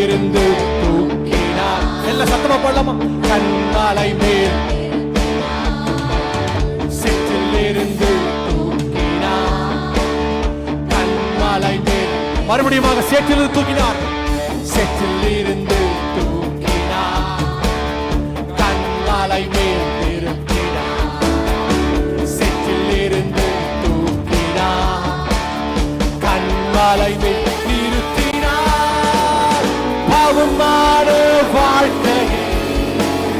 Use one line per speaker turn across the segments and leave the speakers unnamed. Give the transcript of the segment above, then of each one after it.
இருந்து தூக்கினார். எல்லாம் சத்தமா போடலாமா? கண்மலை மேல். சிற்றிலிருந்து தூக்கினார். கண்மலை மேல். மறுபடியும் சேற்றிலிருந்து தூக்கினார். சேற்றில் இருந்து தூக்கினார். கண்மலை மேல் திருப்பினார். சேற்றில் இருந்து தூக்கினார். கண்மலை மேல் பாவமான வாழ்க்கையை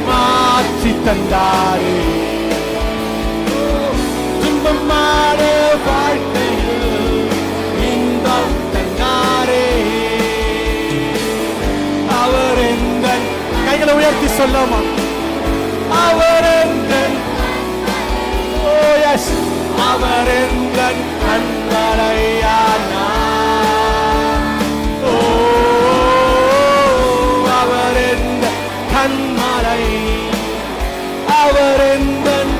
மாற்றி தந்தாரே. துன்பமான வாழ்க்கையில் இன்பம் தந்தாரே. அவர் எந்த கைகளை உயர்த்தி சொல்லாமா அவர் எந்த அவர் எங்கள் அன்பரையா அவரெந்தன்